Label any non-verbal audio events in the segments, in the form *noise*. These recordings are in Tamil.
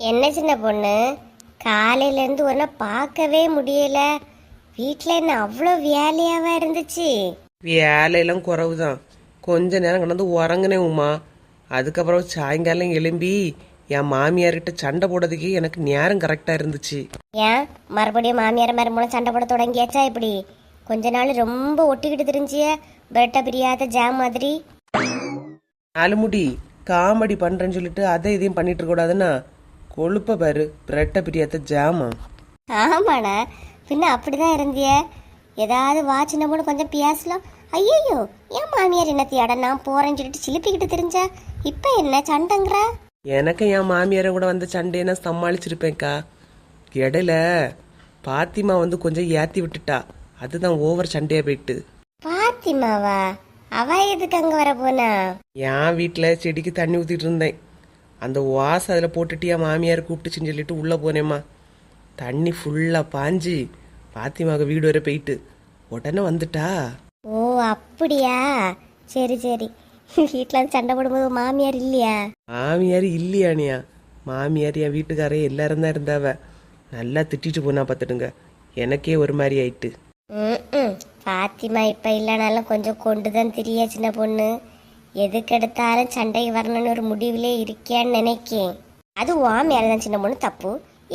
என்ன சின்ன பொண்ணு? காலையில இருந்து ஒன்ன பார்க்கவே முடியல. வீட்ல என்ன அவ்வளோ வேலையாவா இருந்துச்சு? வேலையெல்லாம் குறவு தான் கொஞ்ச நேரம் கிடந்து உறங்கினேன் உமா. அதுக்கப்புறம் சாயங்காலம் எழும்பி என் மாமியார்கிட்ட சண்டை போடுறதுக்கு எனக்கு நேரம் கரெக்டாக இருந்துச்சு. ஏன்? மறுபடியும் மாமியார் மருமூலம் சண்டை போட தொடங்கியாச்சா இப்படி? கொஞ்ச நாள் ரொம்ப ஒட்டிக்கிட்டு தெரிஞ்சிய. பிரெட்டை பிரியாத ஜாம் மாதிரி. நாலுமுடி காமெடி பண்ணுறேன்னு சொல்லிட்டு அதை இதையும் பண்ணிட்டு இருக்க கூடாதுன்னா கொழுப்ப பாரு பிரெட்டை பிரியாத ஜாமா ஆமாண்ணா. பின்ன அப்படிதான் இருந்திய. ஏதாவது வா சின்ன பொண்ணு கொஞ்சம் பேசலாம் ஐயோ ஏன் மாமியார் என்னத்தியாட நான் போறேன்னு சொல்லிட்டு சிலிப்பிக்கிட்டு தெரிஞ்சா? இப்போ என்ன சண்டைங்கிறா? எனக்கு என் மாமியாரை கூட வந்த சண்டையை சமாளிச்சிருப்பேன்க்கா. இடையில பாத்திமா வந்து கொஞ்சம் ஏத்தி விட்டுட்டா. அதுதான் ஓவர் சண்டையா போயிட்டு. பாத்திமாவா? அவ எதுக்கு அங்க வர போனா? என் வீட்டில் செடிக்கு தண்ணி ஊற்றிட்டு இருந்தேன். அந்த வாசை அதில் போட்டுட்டு என் மாமியார் கூப்பிட்டுச்சுன்னு சொல்லிட்டு உள்ளே போனேம்மா. தண்ணி ஃபுல்லாக பாஞ்சு பாத்திமாவுக்கு வீடு வரை போயிட்டு. உடனே வந்துட்டா. ஓ அப்படியா? சரி சரி. வீட்டில் சண்டை போடும்போது மாமியார் இல்லையா? மாமியார் இல்லையானியா? மாமியார் என் வீட்டுக்காரே எல்லாரும் தான் இருந்தாவ. நல்லா திட்டிட்டு போனா பார்த்துடுங்க. எனக்கே ஒரு மாதிரி ஆயிட்டு. ம் பாத்திமா இப்ப இல்லைனாலும் கொஞ்சம் கொண்டு தான் திரிய சின்ன பொண்ணு. எதுக்கு எடுத்தாலும் சண்டைக்கு வரணும்னு ஒரு முடிவிலே இருக்கேன்னு நினைக்கேன். அது வா மேலதான் சின்ன பொண்ணு தப்பு.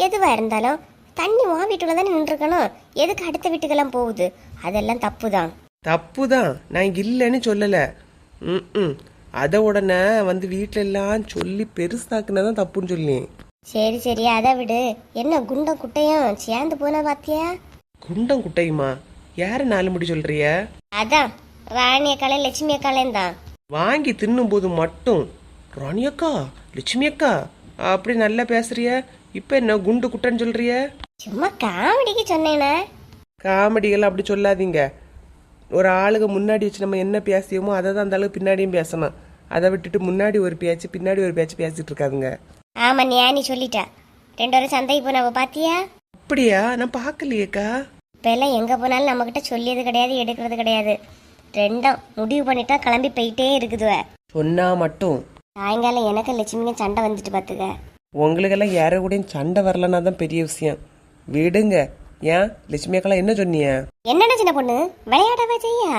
எதுவா இருந்தாலும் தண்ணி வா வீட்டுல தானே நின்றுக்கணும் எதுக்கு அடுத்த வீட்டுக்கெல்லாம் போகுது? அதெல்லாம் தப்பு தான் தப்பு தான் நான் இல்லைன்னு சொல்லலை. ம் அதை உடனே வந்து வீட்டில எல்லாம் சொல்லி பெருசாக்குனதான் தப்புன்னு சொல்லி சரி சரி. அதை விடு. என்ன குண்டம் குட்டையும் சேர்ந்து போனா பாத்தியா? குண்டம் குட்டையுமா? யாரு நாலு முடி சொல்றிய? அதான். ராணி அக்காலையும் லட்சுமி அக்காலையும் தான் வாங்கி தின்னும்போது மட்டும் ராணி அக்கா லட்சுமி அக்கா அப்படி நல்லா பேசுறிய இப்ப என்ன குண்டு குட்டன்னு சொல்றிய? சும்மா காமெடிக்கு சொன்னேனா. காமெடிகள் அப்படி சொல்லாதீங்க. ஒரு ஆளுக்கு முன்னாடி வச்சு நம்ம என்ன பேசியோமோ அதை தான் அந்த ஆளுக்கு பின்னாடியும் பேசணும். அதை விட்டுட்டு முன்னாடி ஒரு பேச்சு பின்னாடி ஒரு பேச்சு பேசிட்டு இருக்காதுங்க. ஆமா நீ சொல்லிட்டா? ரெண்டு வரும் சந்தைக்கு போனவ பாத்தியா? அப்படியா? நான் பார்க்கலையேக்கா. இப்ப எல்லாம் எங்க போனாலும் நம்ம கிட்ட சொல்லியது கிடையாது எடுக்கிறது கிடையாது. ரெண்டும் முடிவு பண்ணிட்டா கிளம்பி போயிட்டே இருக்குதுவ. சொன்னா மட்டும். சாயங்காலம் எனக்கு லட்சுமிக்கு சண்டை வந்துட்டு பாத்துக்க. உங்களுக்கெல்லாம் யார கூடயும் சண்டை வரலன்னா தான் பெரிய விஷயம். விடுங்க. ஏன்? லட்சுமி அக்கெல்லாம் என்ன சொன்னீங்க என்னடா சின்ன பொண்ணு? விளையாடவா செய்யா?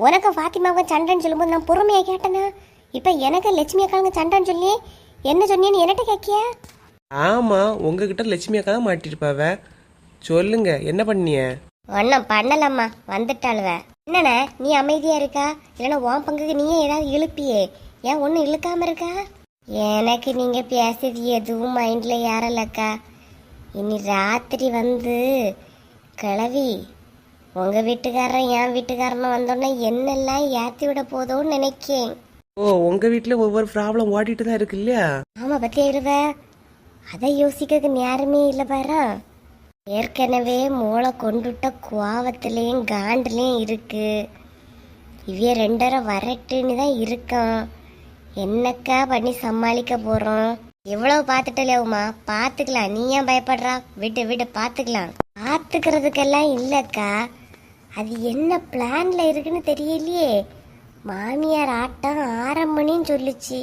உனக்கு பாத்திமாவுக்கு சண்டைன்னு சொல்லும்போது நான் பொறுமையா கேட்டேனா? இப்ப எனக்கு லட்சுமி அக்காங்க சண்டைன்னு சொல்லி என்ன சொன்னேன்னு என்னட்ட கேக்கியா ஆமா உங்ககிட்ட லட்சுமி அக்கா தான் மாட்டிருப்பாவ. சொல்லுங்க என்ன பண்ணிய? ஒன்றும் பண்ணலம்மா வந்துட்டாளுவ. என்னண்ணே நீ அமைதியா இருக்கா? இல்லைன்னா உன் பங்குக்கு நீயே ஏதாவது இழுப்பியே. ஏன் ஒன்றும் இழுக்காம இருக்கா? எனக்கு நீங்க பேசுறது எதுவும் மைண்ட்ல ஏறலக்கா. இனி ராத்திரி வந்து கிளவி உங்க வீட்டுக்காரன் என் வீட்டுக்காரனும் வந்தோடனே என்னெல்லாம் ஏத்தி விட போதோன்னு நினைக்கேன். ஓ உங்க வீட்ல ஒவ்வொரு ப்ராப்ளம் ஓடிட்டு தான் இருக்கு இல்லையா? ஆமா பத்தியா இருவ? அதை யோசிக்கிறதுக்கு நேரமே இல்லை பாரா. ஏற்கனவே மூளை கொண்டுட்ட கோவத்துலேயும் காண்டுலேயும் இருக்கு. இவைய ரெண்டரை வரட்டுன்னு தான் இருக்கான். என்னக்கா பண்ணி சமாளிக்க போறோம்? எவ்வளவு பார்த்துட்டலேவுமா பார்த்துக்கலாம். நீ ஏன் பயப்படுறா? விட்டு விட்டு பார்த்துக்கலாம். பார்த்துக்கிறதுக்கெல்லாம் இல்லக்கா. அது என்ன பிளான்ல இருக்குன்னு தெரியலையே. மாமியார் ஆட்டம் ஆரம்பணின்னு சொல்லுச்சு.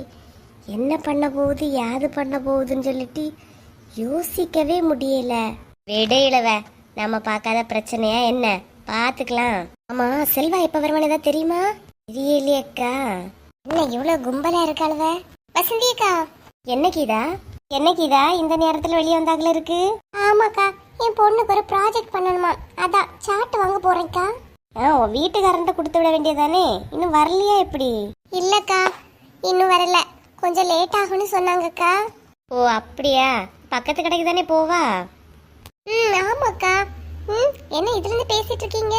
என்ன பண்ண போகுது? யாது பண்ண போகுதுன்னு சொல்லிட்டு யோசிக்கவே முடியலை. விடையிலவ. நம்ம பார்க்காத பிரச்சனையா என்ன? பார்த்துக்கலாம். ஆமா செல்வா எப்ப வருவானு ஏதாவது தெரியுமா? தெரியலையே அக்கா. என்ன இவ்வளவு கும்பலா இருக்காளுவ? வசந்தி அக்கா. என்ன கீதா? என்ன கீதா இந்த நேரத்துல வெளியே வந்தாங்கள இருக்கு? ஆமாக்கா என் பொண்ணுக்கு ஒரு ப்ராஜெக்ட் பண்ணணுமா? அதான் சாட் வாங்க போறேன்க்கா ஆ உன் வீட்டுக்காரன்ட்ட கொடுத்து விட வேண்டியதானே இன்னும் வரலையா எப்படி? இல்லக்கா இன்னும் வரல. கொஞ்சம் லேட் ஆகும்னு சொன்னாங்கக்கா. ஓ அப்படியா? பக்கத்து கடைக்கு தானே போவா? ம் ஆமாக்கா. ம் என்ன இதுல இருந்து பேசிட்டு இருக்கீங்க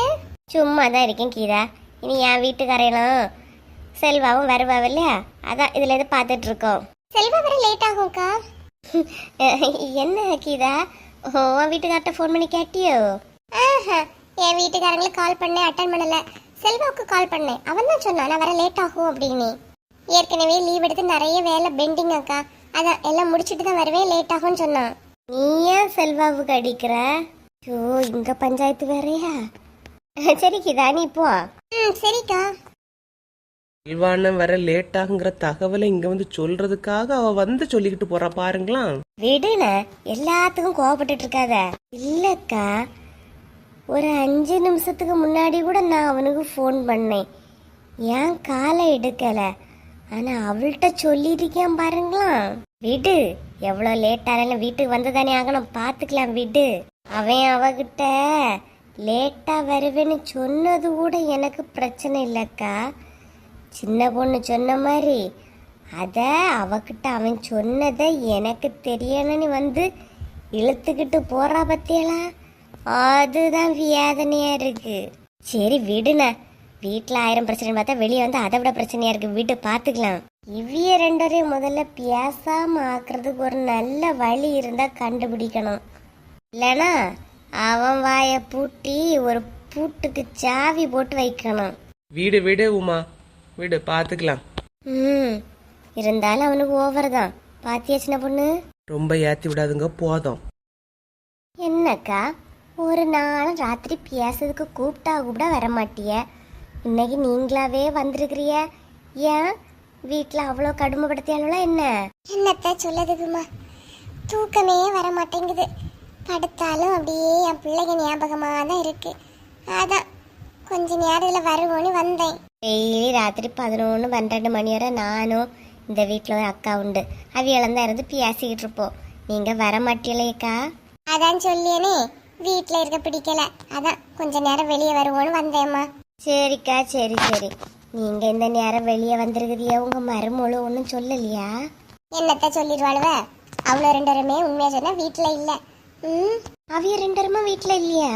சும்மா தான் இருக்கேன் கீதா. இனி என் வீட்டுக்காரையெல்லாம் செல்வாவும் வருவாவ இல்லையா? அதான் இதுல இருந்து பார்த்துட்டு இருக்கோம் செல்வா வர லேட் ஆகும்க்கா *laughs* என்ன கீதா? ஓ உன் வீட்டுக்கார்ட்ட ஃபோன் பண்ணி கேட்டியோ? ஆஹா என் வீட்டுக்காரங்களுக்கு கால் பண்ணேன் அட்டன் பண்ணல. செல்வாவுக்கு கால் பண்ணேன். அவன் தான் சொன்னான் நான் வர லேட் ஆகும் அப்படின்னு. ஏற்கனவே லீவ் எடுத்து நிறைய வேலை பெண்டிங் அக்கா. அதான் எல்லாம் முடிச்சிட்டு தான் வரவே லேட் ஆகும்னு சொன்னான். நீ ஏன் செல்வாவுக்கு அடிக்கிற ஐயோ இங்க பஞ்சாயத்து வேறயா? *laughs* சரி கிதா நீ போ. ம் சரிக்கா. செல்வாண்ணன் வர லேட் ஆகுங்கிற தகவலை இங்க வந்து சொல்றதுக்காக அவ வந்து சொல்லிக்கிட்டு போறா பாருங்களாம் விடுன எல்லாத்துக்கும் கோவப்பட்டுட்டு இருக்காத. இல்லக்கா ஒரு அஞ்சு நிமிஷத்துக்கு முன்னாடி கூட நான் அவனுக்கு ஃபோன் பண்ணேன். ஏன் காலை எடுக்கல. ஆனா அவள்கிட்ட சொல்லியிருக்கேன் பாருங்களாம் விடு. எவ்வளோ லேட் ஆனாலும் வீட்டுக்கு வந்ததானே ஆகணும். பார்த்துக்கலாம் விடு. அவன் அவகிட்ட லேட்டாக வருவேன்னு சொன்னது கூட எனக்கு பிரச்சனை இல்லைக்கா. சின்ன பொண்ணு சொன்ன மாதிரி அதை அவகிட்ட அவன் சொன்னதை எனக்கு தெரியணும்னு வந்து இழுத்துக்கிட்டு போகிறா பத்தியலா? அதுதான் வியாதனையாக இருக்கு. சரி விடுண்ண. வீட்டில் ஆயிரம் பிரச்சனை பார்த்தா வெளியே வந்து அதை விட பிரச்சனையாக இருக்கு. வீட்டை பார்த்துக்கலாம். இவ்விய ரெண்டரையும் முதல்ல பேசாம ஆக்குறதுக்கு ஒரு நல்ல வழி இருந்தா கண்டுபிடிக்கணும். இல்லனா அவன் வாயை பூட்டி ஒரு பூட்டுக்கு சாவி போட்டு வைக்கணும். வீடு விடு உமா. விடு பாத்துக்கலாம். ம். இருந்தாலும் அவனுக்கு ஓவர் தான். பாத்தியா சின்ன பொண்ணு? ரொம்ப ஏத்தி விடாதுங்க போதும். என்னக்கா? ஒரு நாள் ராத்திரி பேசுறதுக்கு கூப்பிட்டா கூட வர மாட்டிய. இன்னைக்கு நீங்களாவே வந்திருக்கிறிய ஏன்? வீட்டில் அவ்வளோ கடுமைப்படுத்தியாலும் என்ன? என்னத்த சொல்லதுக்குமா தூக்கமே வர மாட்டேங்குது படுத்தாலும் அப்படியே என் பிள்ளைங்க ஞாபகமாக தான் இருக்கு. அதான் கொஞ்ச நேரத்தில் வருவோன்னு வந்தேன். டெய்லி ராத்திரி பதினொன்று பன்னெண்டு மணி வரை நானும் இந்த வீட்டில் ஒரு அக்கா உண்டு. அவியெல்லாம் தான் இருந்து பேசிக்கிட்டு இருப்போம். நீங்கள் வர மாட்டீங்களேக்கா அதான் சொல்லியனே வீட்டில் இருக்க பிடிக்கல. அதான் கொஞ்ச நேரம் வெளியே வருவோன்னு வந்தேம்மா. சரிக்கா சரி சரி. நீங்க இந்த நேரம் வெளியே வந்திருக்குதியா உங்க மருமொழு ஒன்றும் சொல்லலையா? என்னத்த சொல்லிடுவாளுவ? அவ்வளோ ரெண்டருமே உண்மையா சொன்னா வீட்டில் இல்ல. ம்? அவிய ரெண்டருமா வீட்டில் இல்லையா?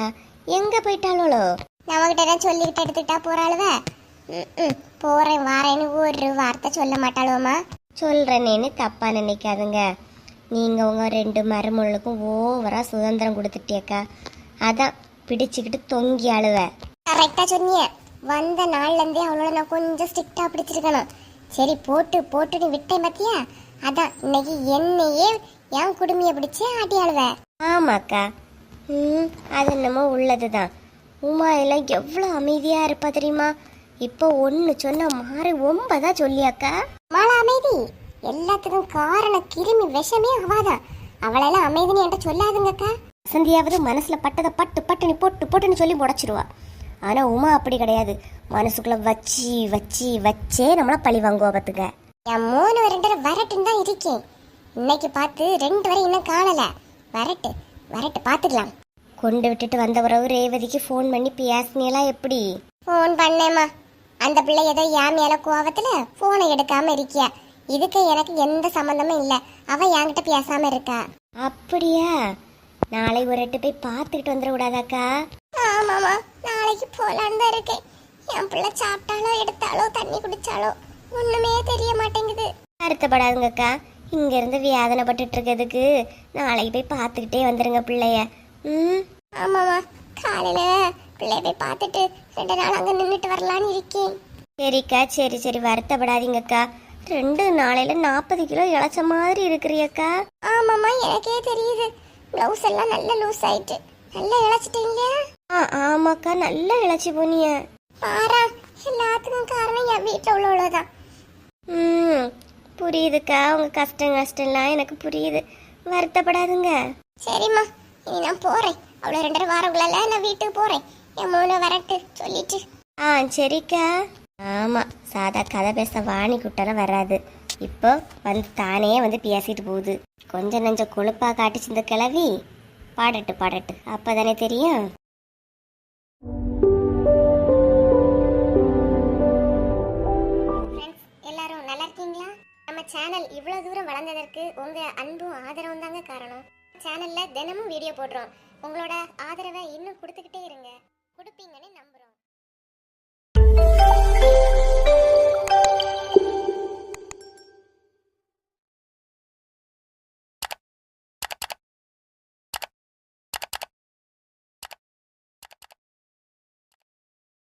எங்க போயிட்டாளோ நம்மகிட்ட தான் சொல்லிக்கிட்டு எடுத்துக்கிட்டா போறாளுவ? ம் போறேன் வாரேன்னு ஒரு வார்த்தை சொல்ல மாட்டாளுவமா சொல்றேனேன்னு தப்பா நினைக்காதுங்க. நீங்க உங்க ரெண்டு மருமகளுக்கும் ஓவரா சுதந்திரம் கொடுத்துட்டியக்கா. அதான் பிடிச்சுக்கிட்டு தொங்கி அழுவ கரெக்டா சொன்னிய. வந்த நாள்ல இருந்தே அவளோட நான் கொஞ்சம் ஸ்ட்ரிக்டா பிடிச்சிருக்கணும். சரி போட்டு போட்டு நீ விட்டேன் பாத்தியா? அதான் இன்னைக்கு என்னையே என் குடுமையை பிடிச்சு ஆட்டி ஆளுவ ஆமாக்கா. ம் அது என்னமோ உள்ளதுதான். உமா எல்லாம் எவ்வளோ அமைதியா இருப்பா தெரியுமா? இப்போ ஒன்று சொன்ன மாறி ஒன்பதா சொல்லியாக்கா? மழை அமைதி? எல்லாத்துக்கும் காரணம் கிருமி விஷமே அவாதான் அவளெல்லாம் அமைதின்னு என்கிட்ட சொல்லாதுங்கக்கா. வசந்தியாவது மனசுல பட்டதை பட்டு பட்டுன்னு போட்டு போட்டுன்னு சொல்லி முடைச்சிருவா. ஆனா உமா அப்படி கிடையாது. மனசுக்குள்ள வச்சு வச்சு வச்சே நம்மள பழி வாங்குவா பாத்துக்க. என் மூணு ரெண்டரை வரட்டுன்னு தான் இருக்கேன். இன்னைக்கு பார்த்து ரெண்டு வரை இன்னும் காணல. வரட்டு வரட்டு பாத்துக்கலாம். கொண்டு விட்டுட்டு வந்த பிறகு ரேவதிக்கு ஃபோன் பண்ணி பேசினீங்களா எப்படி? ஃபோன் பண்ணேம்மா. அந்த பிள்ளை ஏதோ என் மேல கோவத்துல போனை எடுக்காம இருக்கியா? இதுக்கு எனக்கு எந்த சம்மந்தமும் இல்ல. அவ என்கிட்ட பேசாம இருக்கா. அப்படியா? நாளை ஒரு எட்டு போய் பார்த்துக்கிட்டு வந்துட கூடாதாக்கா? நாளைக்கு போலான்னு தான் இருக்கேன். என் பிள்ளை சாப்பிட்டாலோ எடுத்தாலோ தண்ணி குடிச்சாலோ ஒண்ணுமே தெரிய மாட்டேங்குது. வருத்தப்படாதுங்கக்கா. இங்க இருந்து வியாதனைப்பட்டுட்டு இருக்கிறதுக்கு நாளைக்கு போய் பார்த்துக்கிட்டே வந்துருங்க பிள்ளைய. ம்? ஆமாமா காலையில பிள்ளைய போய் பார்த்துட்டு ரெண்டு நாள் அங்க நின்றுட்டு வரலான்னு இருக்கேன். சரிக்கா சரி சரி. வருத்தப்படாதீங்கக்கா. ரெண்டு நாளையில நாற்பது கிலோ இழைச்ச மாதிரி இருக்கிறியக்கா. ஆமாம்மா எனக்கே தெரியுது. ப்ளவுஸ் எல்லாம் நல்ல லூஸ் ஆயிட்டு. நல்லா இழைச்சிட்டீங்க ஆ ஆமாக்கா நல்லா இழைச்சி போனிய. பாரா எல்லாத்துக்கும் காரணம் என் வீட்டில் உள்ளவளதான். ம் புரியுதுக்கா. உங்க கஷ்டம் கஷ்டம்லாம் எனக்கு புரியுது. வருத்தப்படாதுங்க. சரிம்மா இனி நான் போறேன். அவ்வளோ ரெண்டரை வாரங்களால நான் வீட்டுக்கு போறேன். என் மூணு வரட்டு சொல்லிட்டு. ஆ சரிக்கா. ஆமா சாதா கதை பேச வாணி குட்டெல்லாம் வராது. இப்போ வந்து தானே வந்து பேசிட்டு போகுது. கொஞ்சம் நஞ்சம் கொழுப்பா காட்டுச்சு இந்த கிளவி பாடட்டு பாடட்டு. அப்பதானே தெரியும்? ஃப்ரெண்ட்ஸ் எல்லாரும் நல்லா இருக்கீங்களா? நம்ம சேனல் இவ்வளோ தூரம் வளர்ந்ததற்கு உங்கள் அன்பும் ஆதரவும் தாங்க காரணம். சேனலில் தினமும் வீடியோ போடுறோம். உங்களோட ஆதரவை இன்னும் கொடுத்துக்கிட்டு